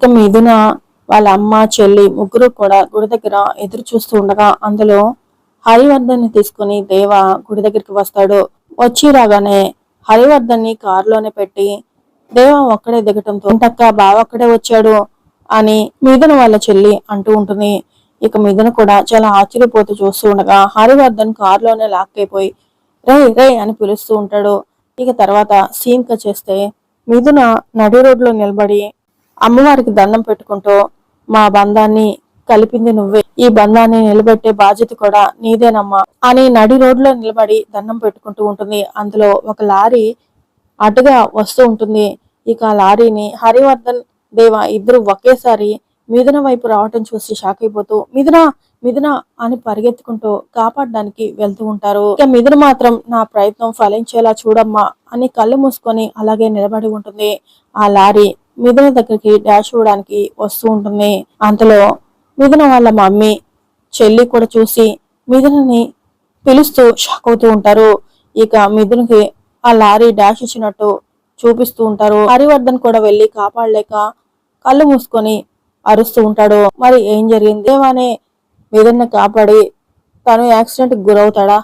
ఇక మిథున వాళ్ళ అమ్మ చెల్లి ముగ్గురు కూడా గుడి దగ్గర ఎదురు చూస్తూ ఉండగా అందులో హరివర్ధన్ తీసుకుని దేవ గుడి దగ్గరికి వస్తాడు. వచ్చి రాగానే హరివర్ధన్ని కారులోనే పెట్టి దేవ ఒక్కడే దిగటంతో ఇంతక్క బావ ఒక్కడే వచ్చాడు అని మిథున వాళ్ళ చెల్లి అంటూ ఉంటుంది. ఇక మిథున కూడా చాలా ఆశ్చర్యపోతూ చూస్తూ ఉండగా హరివర్ధన్ కారులోనే లాక్ అయిపోయి రే రే అని పిలుస్తూ ఉంటాడు. ఇక తర్వాత సీన్ క చేస్తే మిథున నడి రోడ్లో నిలబడి అమ్మవారికి దండం పెట్టుకుంటూ మా బంధాన్ని కలిపింది నువ్వే. ఈ బంధాన్ని నిలబెట్టే బాధ్యత కూడా నీదేనమ్మా. అని నడి రోడ్లో నిలబడి దండం పెట్టుకుంటూ ఉంటుంది. అందులో ఒక లారీ అటుగా వస్తూ ఉంటుంది. ఇక ఆ లారీని హరివర్ధన్ దేవ ఇద్దరు ఒకేసారి మిథున వైపు రావటం చూసి షాక్ అయిపోతూ మిథున మిథున అని పరిగెత్తుకుంటూ కాపాడడానికి వెళ్తూ ఉంటారు. ఇక మిథున మాత్రం నా ప్రయత్నం ఫలించేలా చూడమ్మా అని కళ్ళు మూసుకొని అలాగే నిలబడి ఉంటుంది. ఆ లారీ మిథున దగ్గరికి డాష్ ఇవ్వడానికి వస్తూ ఉంటుంది. అంతలో మిథున వాళ్ళ మమ్మీ చెల్లి కూడా చూసి మిథునని పిలుస్తూ షాక్ అవుతూ ఉంటారు. ఇక మిథున్కి ఆ లారీ డాష్ ఇచ్చినట్టు చూపిస్తూ ఉంటారు. హరివర్ధన్ కూడా వెళ్ళి కాపాడలేక కళ్ళు మూసుకొని అరుస్తూ ఉంటాడు. మరి ఏం జరిగింది? దేవానే మిథున్ని కాపాడి తను యాక్సిడెంట్కి గురవుతాడా?